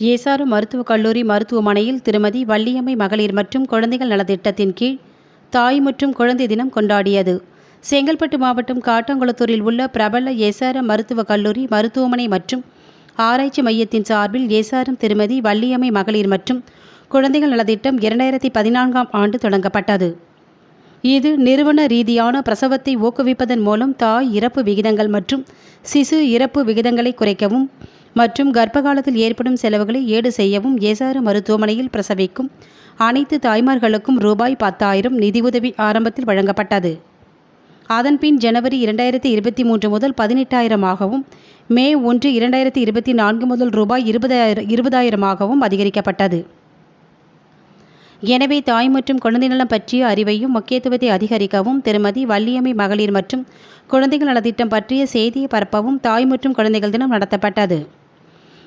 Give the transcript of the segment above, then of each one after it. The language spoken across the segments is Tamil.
ஏசாரு மருத்துவக் கல்லூரி மருத்துவமனையில் திருமதி வள்ளியம்மை மகளிர் மற்றும் குழந்தைகள் நலத்திட்டத்தின் கீழ் தாய் மற்றும் குழந்தை தினம் கொண்டாடியது. செங்கல்பட்டு மாவட்டம் காட்டாங்குளத்தூரில் உள்ள பிரபல ஏசார மருத்துவக் கல்லூரி மருத்துவமனை மற்றும் ஆராய்ச்சி மையத்தின் சார்பில் ஏசாரம் திருமதி வள்ளியம்மை மகளிர் மற்றும் குழந்தைகள் நலத்திட்டம் இரண்டாயிரத்தி பதினான்காம் ஆண்டு தொடங்கப்பட்டது. இது நிறுவன ரீதியான பிரசவத்தை ஊக்குவிப்பதன் மூலம் தாய் இறப்பு விகிதங்கள் மற்றும் சிசு இறப்பு விகிதங்களை குறைக்கவும் மற்றும் கர்ப்ப காலத்தில் ஏற்படும் செலவுகளை ஈடு செய்யவும் ஏசாறு மருத்துவமனையில் பிரசவிக்கும் அனைத்து தாய்மார்களுக்கும் ரூபாய் பத்தாயிரம் நிதியுதவி ஆரம்பத்தில் வழங்கப்பட்டது. அதன்பின் ஜனவரி இரண்டாயிரத்தி இருபத்தி மூன்று முதல் பதினெட்டாயிரமாகவும் மே ஒன்று இரண்டாயிரத்தி இருபத்தி நான்கு முதல் ரூபாய் இருபதாயிரம் இருபதாயிரமாகவும் அதிகரிக்கப்பட்டது. எனவே தாய் மற்றும் குழந்தை நலம் பற்றிய அறிவையும் முக்கியத்துவத்தை அதிகரிக்கவும் திருமதி வள்ளியம்மை மகளிர் மற்றும் குழந்தைகள் நலத்திட்டம் பற்றிய செய்தியை பரப்பவும் தாய் மற்றும் குழந்தைகள் தினம் நடத்தப்பட்டது.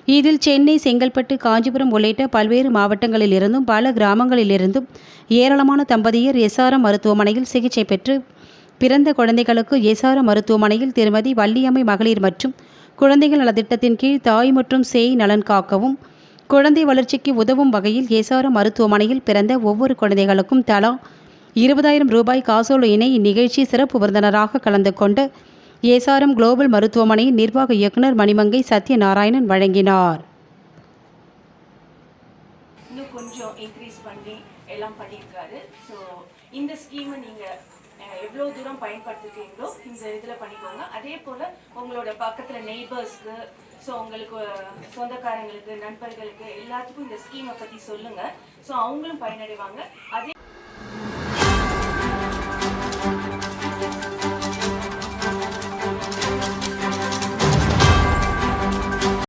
இதில் சென்னை செங்கல்பட்டு காஞ்சிபுரம் உள்ளிட்ட பல்வேறு மாவட்டங்களிலிருந்தும் பல கிராமங்களிலிருந்தும் ஏராளமான தம்பதியர் எஸ்ஆர்எம் மருத்துவமனையில் சிகிச்சை பெற்று பிறந்த குழந்தைகளுக்கு எஸ்ஆர்எம் மருத்துவமனையில் திருமதி வள்ளியம்மை மகளிர் மற்றும் குழந்தைகள் நலத்திட்டத்தின் கீழ் தாய் மற்றும் சேய் நலன் காக்கவும் குழந்தை வளர்ச்சிக்கு உதவும் வகையில் எஸ்ஆர்எம் மருத்துவமனையில் பிறந்த ஒவ்வொரு குழந்தைகளுக்கும் தலா இருபதாயிரம் ரூபாய் காசோலையினை இந்நிகழ்ச்சி சிறப்பு விருந்தினராக கலந்து கொண்டு ஏசாரம் குளோபல் மருத்துவமனையின் நிர்வாக இயக்குனர் மணிமங்கை சத்யநாராயணன் வழங்கினார். இன்னும் கொஞ்சம் இன்க்ரீஸ் பண்ணி எல்லாம் பண்ணியிருக்காரு. ஸோ இந்த ஸ்கீமை நீங்கள் எவ்வளோ தூரம் பயன்படுத்திருக்கீங்களோ இந்த இதில் பண்ணிக்கோங்க. அதே போல் உங்களோட பக்கத்தில் நெய்பர்ஸ்க்கு ஸோ உங்களுக்கு சொந்தக்காரங்களுக்கு நண்பர்களுக்கு எல்லாத்துக்கும் இந்த ஸ்கீமை பற்றி சொல்லுங்கள் ஸோ அவங்களும் பயனடைவாங்க. அதே